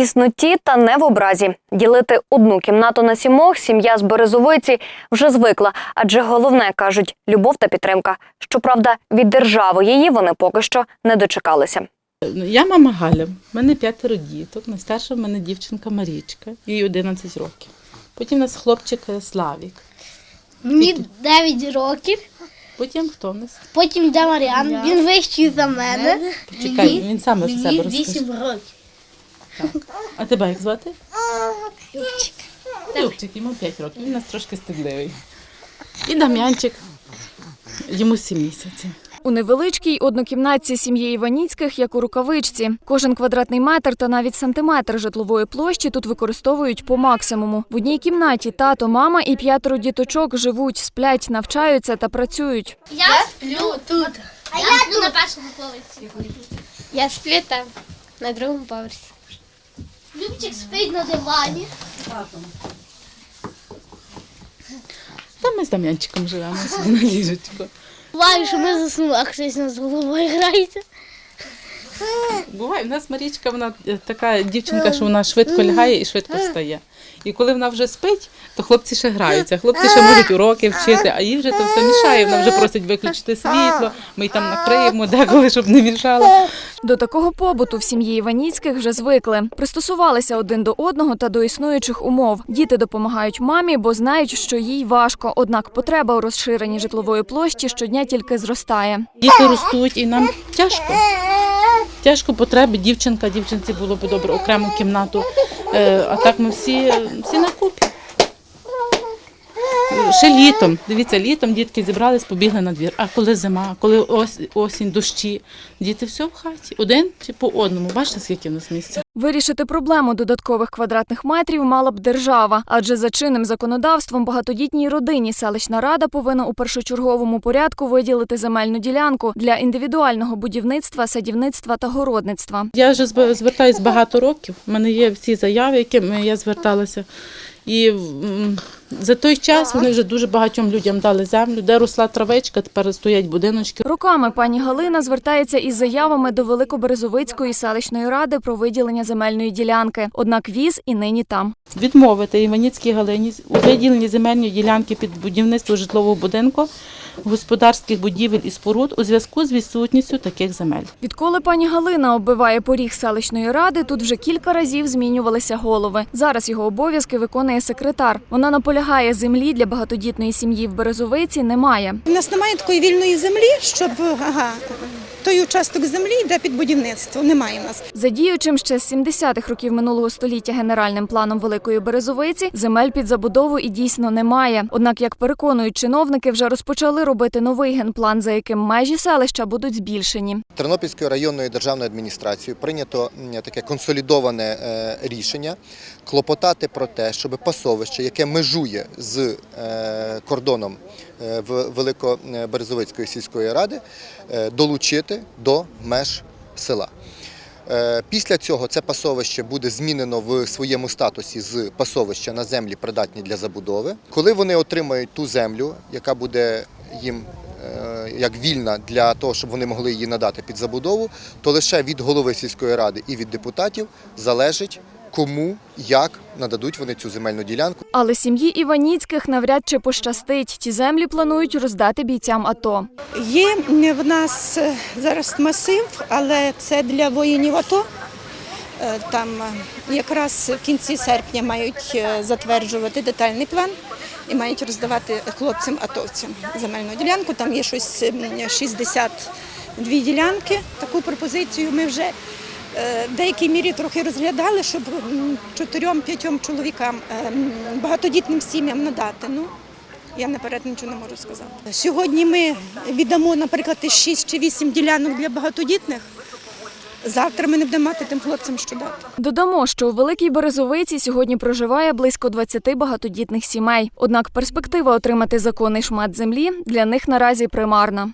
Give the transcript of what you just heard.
тісноті та не в образі. Ділити одну кімнату на сімох сім'я з Березовиці вже звикла, адже головне кажуть любов та підтримка. Щоправда, від держави її вони поки що не дочекалися. Я мама Галя, в мене п'ятеро діток. Найстарша в мене дівчинка Марічка, їй 11 років. Потім у нас хлопчик е, Славік. Мені 9 років, Потім хто в нас? потім йде Маріан, він вищий за мене. Чекай, він сам за себе розкаже. років. А тебе як звати? Любчик, йому 5 років, він у нас трошки стидливий. І Дам'янчик, йому 7 місяців. У невеличкій однокімнатці сім'ї Іваніцьких, як у рукавичці. Кожен квадратний метр та навіть сантиметр житлової площі тут використовують по максимуму. В одній кімнаті тато, мама і п'ятеро діточок живуть, сплять, навчаються та працюють. Я сплю тут. А я, сплю на першому поверсі. Я сплю там, на другому поверсі. Любчик спить на дивані. Та ми з Дам'янчиком живемо собі на ліжечку. Буває, що ми заснули, а хтось нас головою грається. Буває, в нас Марічка, вона е, така дівчинка, що вона швидко лягає і швидко встає. І коли вона вже спить, то хлопці ще граються. Хлопці ще можуть уроки вчити, а їй вже то все мішає. Вона вже просить виключити світло, ми й там накриємо деколи, щоб не мішало. До такого побуту в сім'ї Іваніцьких вже звикли. Пристосувалися один до одного та до існуючих умов. Діти допомагають мамі, бо знають, що їй важко. Однак потреба у розширенні житлової площі щодня тільки зростає. Діти ростуть і нам тяжко. Тяжко потреби. Дівчинка, дівчинці було б добре окрему кімнату. Е, А так ми всі, всі на купі. Ще літом, дивіться, літом дітки зібрались, побігли на двір. А коли зима, коли ос- осінь, дощі, діти все в хаті. Один чи по одному. Бачите, скільки в нас місця? Вирішити проблему додаткових квадратних метрів мала б держава, адже за чинним законодавством багатодітній родині селищна рада повинна у першочерговому порядку виділити земельну ділянку для індивідуального будівництва, садівництва та городництва. Я вже зв- звертаюсь багато років. У мене є всі заяви, якими я зверталася. І за той час вони вже дуже багатьом людям дали землю, де росла травичка, тепер стоять будиночки. Роками пані Галина звертається із заявами до Великоберезовицької селищної ради про виділення земельної ділянки. Однак віз і нині там. Відмовити Іваніцькій Галині у виділенні земельної ділянки під будівництво житлового будинку, господарських будівель і споруд у зв'язку з відсутністю таких земель. Відколи пані Галина оббиває поріг селищної ради, тут вже кілька разів змінювалися голови. Зараз його обов'язки виконує секретар. Вона наполягає, землі для багатодітної сім'ї в Березовиці немає. У нас немає такої вільної землі, щоб ага, той участок землі йде під будівництво. Немає в нас. За діючим ще з 70-х років минулого століття генеральним планом Великої Березовиці земель під забудову і дійсно немає. Однак, як переконують чиновники, вже розпочали робити новий генплан, за яким межі селища будуть збільшені. Тернопільською районною державною адміністрацією прийнято таке консолідоване е, рішення клопотати про те, щоб пасовище, яке межує з е, кордоном е, Великоберезовицької сільської ради, долучити до меж села. Е, Після цього це пасовище буде змінено в своєму статусі з пасовища на землі, придатні для забудови. Коли вони отримають ту землю, яка буде їм е, як вільна для того, щоб вони могли її надати під забудову, то лише від голови сільської ради і від депутатів залежить, кому як нададуть вони цю земельну ділянку. Але сім'ї Іваніцьких навряд чи пощастить. Ті землі планують роздати бійцям АТО. Є в нас е, зараз масив, але це для воїнів АТО. Е, Там е, якраз в кінці серпня мають затверджувати детальний план і мають роздавати хлопцям атовцям земельну ділянку. Там є щось 62 ділянки. Таку пропозицію ми вже в деякій мірі трохи розглядали, щоб чотирьом-п'ятьом чоловікам, е, багатодітним сім'ям надати. Ну, я наперед нічого не можу сказати. Сьогодні ми віддамо, наприклад, 6 чи 8 ділянок для багатодітних. Завтра ми не будемо мати тим хлопцям, що дати. Додамо, що у Великій Березовиці сьогодні проживає близько 20 багатодітних сімей. Однак перспектива отримати законний шмат землі для них наразі примарна.